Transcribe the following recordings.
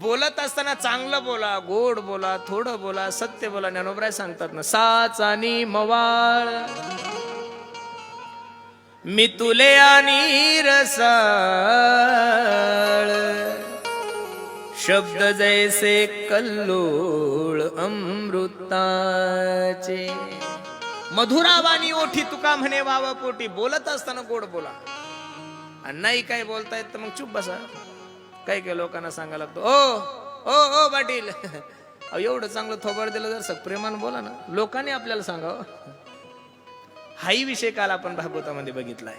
बोलत असताना चांगलं बोला गोड बोला थोडं बोला सत्य बोला. ज्ञानोबराय सांगतात ना साच आणि मवाळ. मी तुले आणि रसाळ. शब्द जैसे कल्लोळ अमृताचे. मधुरावानी ओठी तुका म्हणे वावा पोटी बोलत असताना गोड बोला. आणि नाही काय बोलतायत तर मग चुप बसा. काही काही लोकांना सांगायला लागतो ओ ओ ओ पाटील. अहो, एवढं चांगलं थोबाड दिलं जर सग प्रेमान बोला ना लोकांनी आपल्याला सांगावं. हाही विषय काल आपण भागवतामध्ये बघितलाय.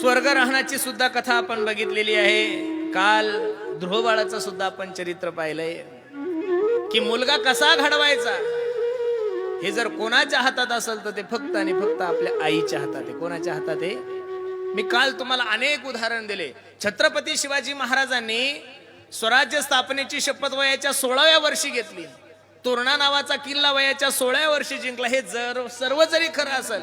स्वर्ग राहण्याची सुद्धा कथा आपण बघितलेली आहे. काल ध्रुवबाळाचं सुद्धा आपण चरित्र पाहिलंय. की मुलगा कसा घडवायचा? हे जर कोणाच्या हातात असेल तर ते फक्त आणि फक्त आपल्या आईच्या हातात आहे. कोणाच्या हातात आहे? मी काल तुम्हाला अनेक उदाहरण दिले. छत्रपती शिवाजी महाराजांनी स्वराज्य स्थापनेची शपथ वयाच्या सोळाव्या वर्षी घेतली. तोरणा नावाचा किल्ला वयाच्या सोळाव्या वर्षी जिंकला. हे जर सर्व जरी खरं असेल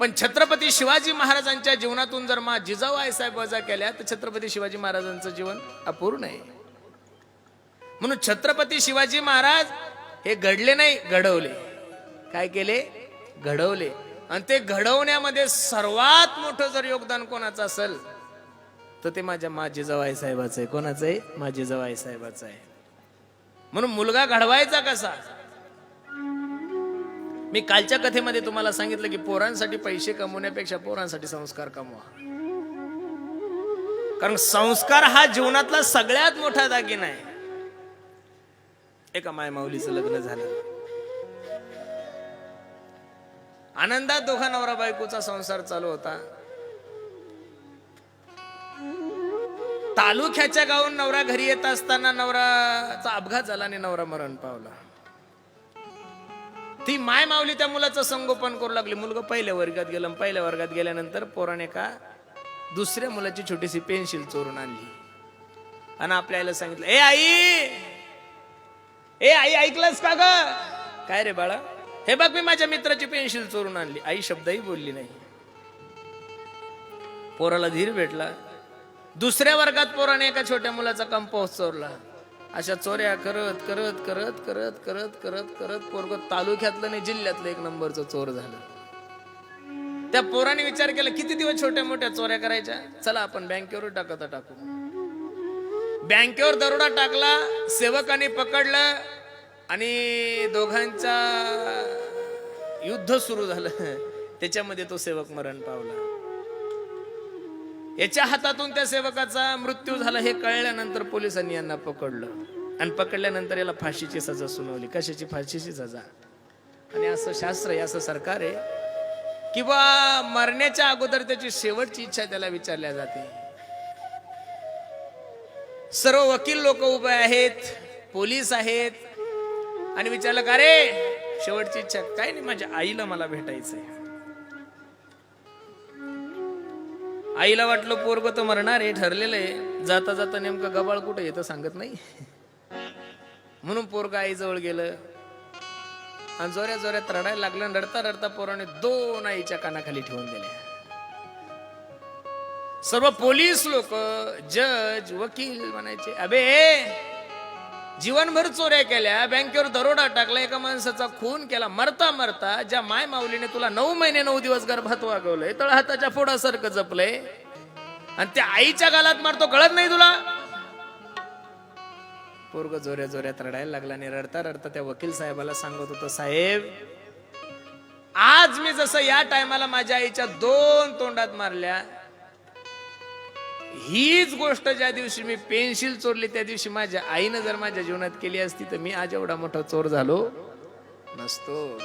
पण छत्रपती शिवाजी महाराजांच्या जीवनातून जर मा जिजाऊ आईसाहेब वजा केल्या तर छत्रपती शिवाजी महाराजांचं जीवन अपूर्ण आहे. म्हणून छत्रपती शिवाजी महाराज हे घडले नाही घडवले. काय केले? घडवले. आणि ते घडवण्यामध्ये सर्वात मोठं जर योगदान कोणाचं असेल तर ते माझ्या माझी जवाई साहेबाचं आहे. कोणाचं आहे? माझी जवाई साहेबाचं आहे. म्हणून मुलगा घडवायचा कसा? मी कालच्या कथेमध्ये तुम्हाला सांगितलं की पोरांसाठी पैसे कमवण्यापेक्षा पोरांसाठी संस्कार कमवा. कारण संस्कार हा जीवनातला सगळ्यात मोठा दागिना आहे. एका माय माऊलीचं लग्न झालं. आनंदात दोघा नवरा बायकोचा संसार चालू होता. तालुक्याच्या गावून नवरा घरी येत असताना नवराचा अपघात झाला आणि नवरा मरण पावला. ती माय माऊली त्या मुलाचं संगोपन करू लागली. मुलगा पहिल्या वर्गात गेला पहिल्या वर्गात गेल्यानंतर पोराने का दुसऱ्या मुलाची छोटीशी पेन्सिल चोरून आणली. आणि आपल्या आईला सांगितलं ए आई! ए आई ऐकलंस का ग? काय रे बाळा? हे बघ मी माझ्या मित्राची पेन्सिल चोरून आणली. आई शब्दही बोलली नाही. पोराला धीर भेटला. दुसऱ्या वर्गात पोराने एका छोट्या मुलाचा कंपाऊस चोरला. अशा चोऱ्या करत करत करत करत करत करत करत पोरग तालुक्यातलं आणि जिल्ह्यातलं एक नंबरचं चोर झालं. त्या पोराने विचार केला किती दिवस छोट्या मोठ्या चोऱ्या करायच्या? चला आपण बँकेवर टाकता टाकू. बँकेवर दरोडा टाकला सेवकाने पकडलं आणि दोघांचा युद्ध सुरू झालं. त्याच्यामध्ये तो सेवक मरण पावला. याच्या हातातून त्या सेवकाचा मृत्यू झाला हे कळल्यानंतर पोलिसांनी यांना पकडलं. आणि पकडल्यानंतर याला फाशीची सजा सुनावली. कशाची? फाशीची सजा. आणि असं शास्त्र आहे असं सरकार आहे. किंवा मरण्याच्या अगोदर त्याची शेवटची इच्छा त्याला विचारल्या जाते. सर्व वकील लोक उभे आहेत पोलीस आहेत आणि विचारलं का रे? शेवटची इच्छा काय नाही माझ्या आईला मला भेटायचंय. आईला वाटलं पोरग तर मरणार आहे ठरलेलं आहे. जाता जाता नेमकं गबाळ कुठं येतं सांगत नाही. म्हणून पोरग आईजवळ गेलं. आणि जोऱ्या जोऱ्यात रडायला लागलं रडता रडता पोराने दोन आईच्या कानाखाली ठेवून दिल्या. सर्व पोलीस लोक जज वकील म्हणायचे अबे जीवनभर चोऱ्या केल्या बँकेवर दरोडा टाकला एका माणसाचा खून केला मरता मरता ज्या माय माऊलीने तुला नऊ महिने नऊ दिवस गर्भात वागवलंय तळ हाताच्या फोडासारखं जपलंय आणि त्या आईच्या गालात मारतो कळत नाही तुला? पोरग जोऱ्या जोऱ्यात रडायला लागला आणि रडता रडता त्या वकील साहेबाला सांगत होतो साहेब आज मी जसं या टायमाला माझ्या आईच्या दोन तोंडात मारल्या हीच गोष्ट ज्या दिवशी मी पेन्सिल चोरली त्या दिवशी माझ्या आईनं जर माझ्या जीवनात केली असती तर मी आज एवढा मोठा चोर झालो नसतो.